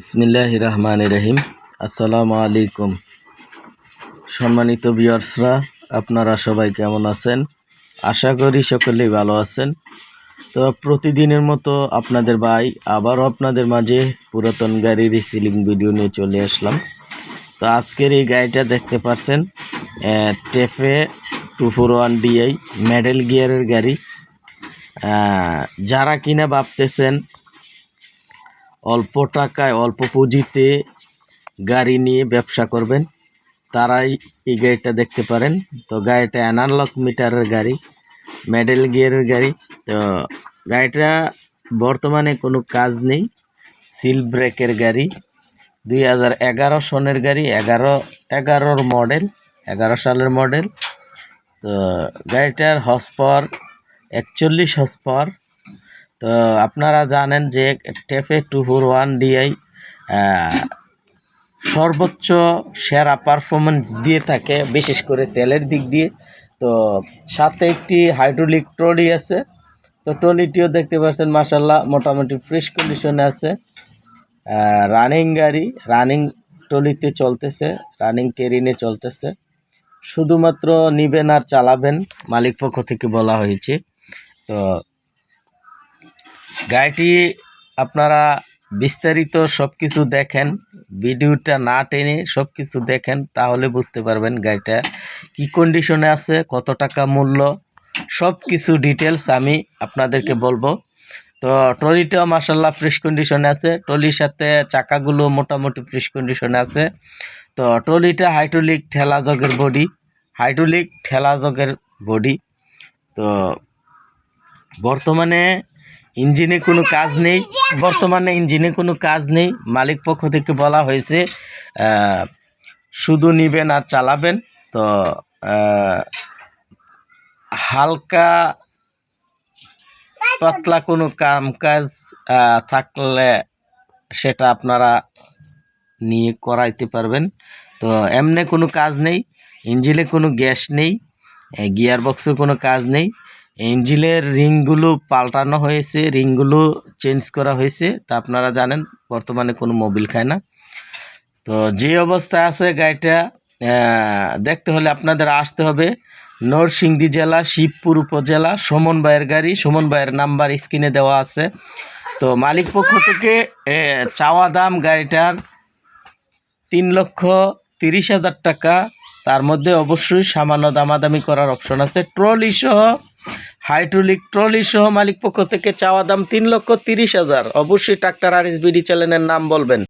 ইসমিল্লাহ রহমান রহিম আসসালামু আলাইকুম সম্মানিত বিয়ার্সরা আপনারা সবাই কেমন আছেন? আশা করি সকলেই ভালো আছেন। তো প্রতিদিনের মতো আপনাদের ভাই, আবারও আপনাদের মাঝে পুরাতন গাড়ির রিসিলিং ভিডিও নিয়ে চলে আসলাম। তো আজকের এই গাড়িটা দেখতে পাচ্ছেন TAFE two four one DI model গিয়ারের গাড়ি। যারা কিনা ভাবতেছেন অল্প টাকায়, অল্প পুঁজিতে গাড়ি নিয়ে ব্যবসা করবেন। তারাই এই গাড়িটা দেখতে পারেন। তো গাড়িটা অ্যানালগ মিটারের গাড়ি, মেডেল গিয়ারের গাড়ি। তো গাড়িটা বর্তমানে কোনো কাজ নেই। সিল ব্রেকের গাড়ি, দুই হাজার এগারো সনের গাড়ি, এগারো, এগারোর মডেল, এগারো সালের মডেল। তো গাড়িটার হর্স একচল্লিশ হর্স পাওয়ার তো আপনারা জানেন যে TAFE two four one DI সর্বোচ্চ সেরা পারফরমেন্স দিয়ে থাকে, বিশেষ করে তেলের দিক দিয়ে। তো সাথে একটি হাইড্রোলিক ট্রলি আছে। তো ট্রলিটিও দেখতে পাচ্ছেন মাসাল্লাহ মোটামুটি ফ্রেশ কন্ডিশনে আছে। রানিং গাড়ি রানিং ট্রলিতে চলতেছে রানিং কেরিনে চলতেছে। শুধুমাত্র নিবেন আর চালাবেন, মালিক পক্ষ থেকে বলা হয়েছে। তো গাড়িটি আপনারা বিস্তারিত সব কিছু দেখেন, ভিডিওটা না টেনে সব কিছু দেখেন, তাহলে বুঝতে পারবেন গাড়িটা কি কন্ডিশনে আছে, কত টাকা মূল্য সব কিছু ডিটেলস আমি আপনাদেরকে বলব। তো ট্রলিটাও মাসাল্লাহ ফ্রেশ কন্ডিশনে আছে, ট্রলির সাথে চাকাগুলো মোটামুটি ফ্রেশ কন্ডিশনে আছে। তো ট্রলিটা হাইড্রোলিক ঠেলা জগের বডি হাইড্রোলিক ঠেলা জগের বডি তো বর্তমানে ইঞ্জিনে কোনো কাজ নেই, বর্তমানে ইঞ্জিনে কোনো কাজ নেই। মালিক পক্ষ থেকে বলা হয়েছে শুধু নিবেন আর চালাবেন। তো হালকা পাতলা কোনো কাম কাজ থাকলে সেটা আপনারা নিয়ে করাইতে পারবেন। তো, এমনি কোনো কাজ নেই, ইঞ্জিনে কোনো গ্যাস নেই গিয়ার বক্সে কোনো কাজ নেই। ইঞ্জিনের রিংগুলো পাল্টানো হয়েছে, রিংগুলো চেঞ্জ করা হয়েছে। তা আপনারা জানেন, বর্তমানে কোনো মোবিল খায় না। তো যে অবস্থায় আছে গাড়িটা দেখতে হলে আপনাদের আসতে হবে নরসিংদী জেলা, শিবপুর উপজেলা, সুমন ভাইয়ের গাড়ি। সুমন ভাইয়ের নাম্বার স্ক্রিনে দেওয়া আছে। তো মালিক পক্ষ থেকে চাওয়া দাম গাড়িটার তিন লক্ষ তিরিশ হাজার টাকা। তার মধ্যে অবশ্যই সামান্য দামাদামি করার অপশন আছে। ট্রলি সহ হাইড্রোলিক ট্রলি সহ মালিক পক্ষ থেকে চাওয়া দাম তিন লক্ষ তিরিশ হাজার। অবশ্যই ট্রাক্টর আর এস বিডি চ্যানেলের নাম বলবেন।